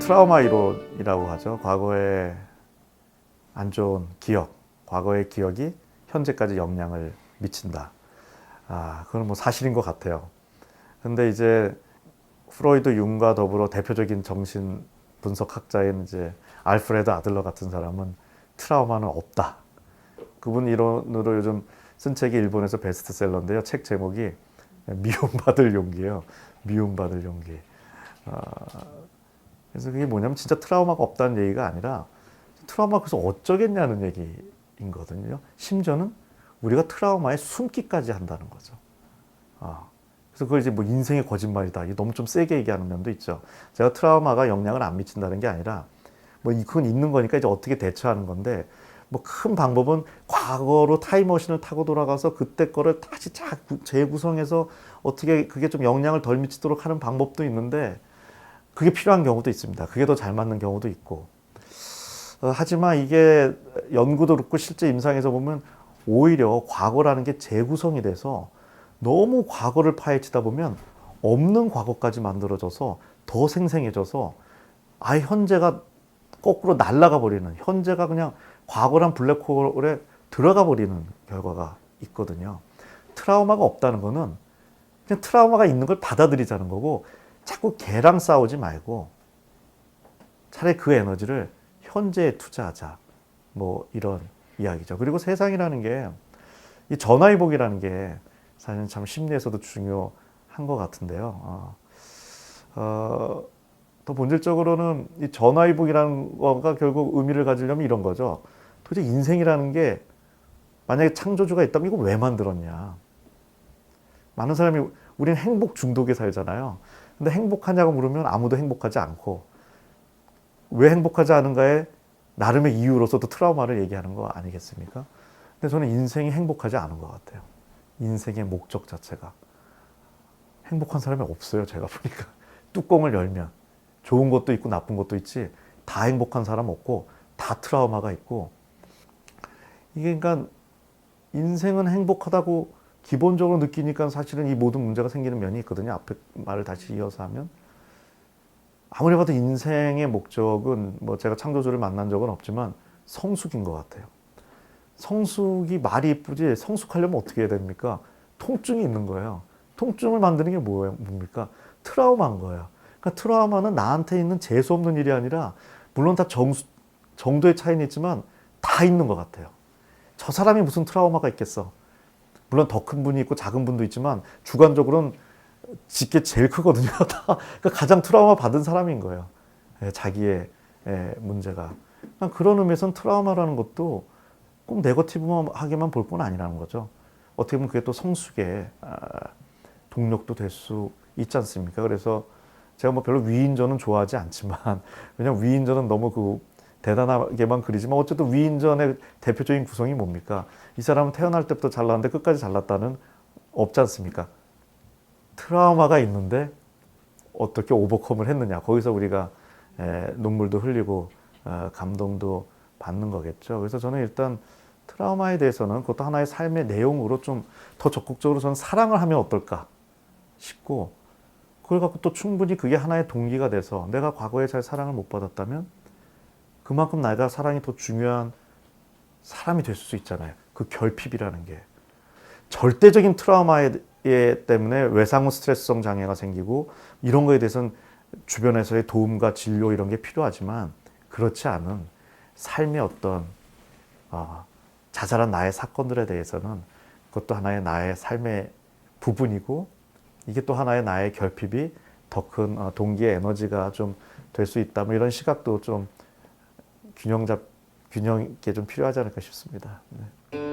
트라우마 이론이라고 하죠. 과거에 안 좋은 기억, 과거의 기억이 현재까지 영향을 미친다. 아, 그건 뭐 사실인 것 같아요. 근데 이제 프로이드 융과 더불어 대표적인 정신 분석학자인 이제 알프레드 아들러 같은 사람은 트라우마는 없다. 그분 이론으로 요즘 쓴 책이 일본에서 베스트셀러인데요. 책 제목이 미움받을 용기예요. 미움받을 용기. 아, 그래서 그게 뭐냐면 진짜 트라우마가 없다는 얘기가 아니라 트라우마 그래서 어쩌겠냐는 얘기인거든요. 심지어는 우리가 트라우마에 숨기까지 한다는 거죠. 아, 그래서 그걸 이제 뭐 인생의 거짓말이다. 너무 좀 세게 얘기하는 면도 있죠. 제가 트라우마가 영향을 안 미친다는 게 아니라 뭐 그건 있는 거니까 이제 어떻게 대처하는 건데 뭐 큰 방법은 과거로 타임머신을 타고 돌아가서 그때 거를 다시 자- 재구성해서 어떻게 그게 좀 영향을 덜 미치도록 하는 방법도 있는데 그게 필요한 경우도 있습니다. 그게 더 잘 맞는 경우도 있고. 어, 하지만 이게 연구도 그렇고 실제 임상에서 보면 오히려 과거라는 게 재구성이 돼서 너무 과거를 파헤치다 보면 없는 과거까지 만들어져서 더 생생해져서 아예 현재가 거꾸로 날아가 버리는 현재가 그냥 과거란 블랙홀에 들어가 버리는 결과가 있거든요. 트라우마가 없다는 거는 그냥 트라우마가 있는 걸 받아들이자는 거고 자꾸 걔랑 싸우지 말고 차라리 그 에너지를 현재에 투자하자. 뭐 이런 이야기죠. 그리고 세상이라는 게 이 전화위복이라는 게 사실은 참 심리에서도 중요한 것 같은데요. 어, 어, 더 본질적으로는 이 전화위복이라는 거가 결국 의미를 가지려면 이런 거죠. 도대체 인생이라는 게 만약에 창조주가 있다면 이거 왜 만들었냐. 많은 사람이 우리는 행복 중독에 살잖아요. 근데 행복하냐고 물으면 아무도 행복하지 않고 왜 행복하지 않은가에 나름의 이유로서도 트라우마를 얘기하는 거 아니겠습니까? 근데 저는 인생이 행복하지 않은 것 같아요. 인생의 목적 자체가. 행복한 사람이 없어요, 제가 보니까. 뚜껑을 열면. 좋은 것도 있고 나쁜 것도 있지. 다 행복한 사람 없고, 다 트라우마가 있고. 이게 그러니까 인생은 행복하다고 기본적으로 느끼니까 사실은 이 모든 문제가 생기는 면이 있거든요. 앞에 말을 다시 이어서 하면. 아무리 봐도 인생의 목적은 뭐 제가 창조주를 만난 적은 없지만 성숙인 것 같아요. 성숙이 말이 이쁘지 성숙하려면 어떻게 해야 됩니까? 통증이 있는 거예요. 통증을 만드는 게 뭐예요? 뭡니까? 트라우마인 거예요. 그러니까 트라우마는 나한테 있는 재수 없는 일이 아니라 물론 다 정수, 정도의 차이는 있지만 다 있는 것 같아요. 저 사람이 무슨 트라우마가 있겠어? 물론 더 큰 분이 있고 작은 분도 있지만 주관적으로는 직계 제일 크거든요. 다 그러니까 가장 트라우마 받은 사람인 거예요. 예, 자기의 예, 문제가. 그러니까 그런 의미에서는 트라우마라는 것도 꼭 네거티브하게만 볼 건 아니라는 거죠. 어떻게 보면 그게 또 성숙의 아, 동력도 될 수 있지 않습니까? 그래서 제가 뭐 별로 위인전은 좋아하지 않지만 왜냐면 위인전은 너무 그 대단하게만 그리지만 어쨌든 위인전의 대표적인 구성이 뭡니까? 이 사람은 태어날 때부터 잘났는데 끝까지 잘났다는 없지 않습니까? 트라우마가 있는데 어떻게 오버컴을 했느냐. 거기서 우리가 에, 눈물도 흘리고 어, 감동도 받는 거겠죠. 그래서 저는 일단 트라우마에 대해서는 그것도 하나의 삶의 내용으로 좀 더 적극적으로 저는 사랑을 하면 어떨까 싶고 그걸 갖고 또 충분히 그게 하나의 동기가 돼서 내가 과거에 잘 사랑을 못 받았다면 그만큼 내가 사랑이 더 중요한 사람이 될 수 있잖아요. 그 결핍이라는 게 절대적인 트라우마에 때문에 외상후 스트레스성 장애가 생기고 이런 거에 대해서는 주변에서의 도움과 진료 이런 게 필요하지만 그렇지 않은 삶의 어떤 어, 자잘한 나의 사건들에 대해서는 그것도 하나의 나의 삶의 부분이고 이게 또 하나의 나의 결핍이 더 큰 동기의 에너지가 좀 될 수 있다. 뭐 이런 시각도 좀 균형 잡 균형 있게 좀 필요하지 않을까 싶습니다. 네.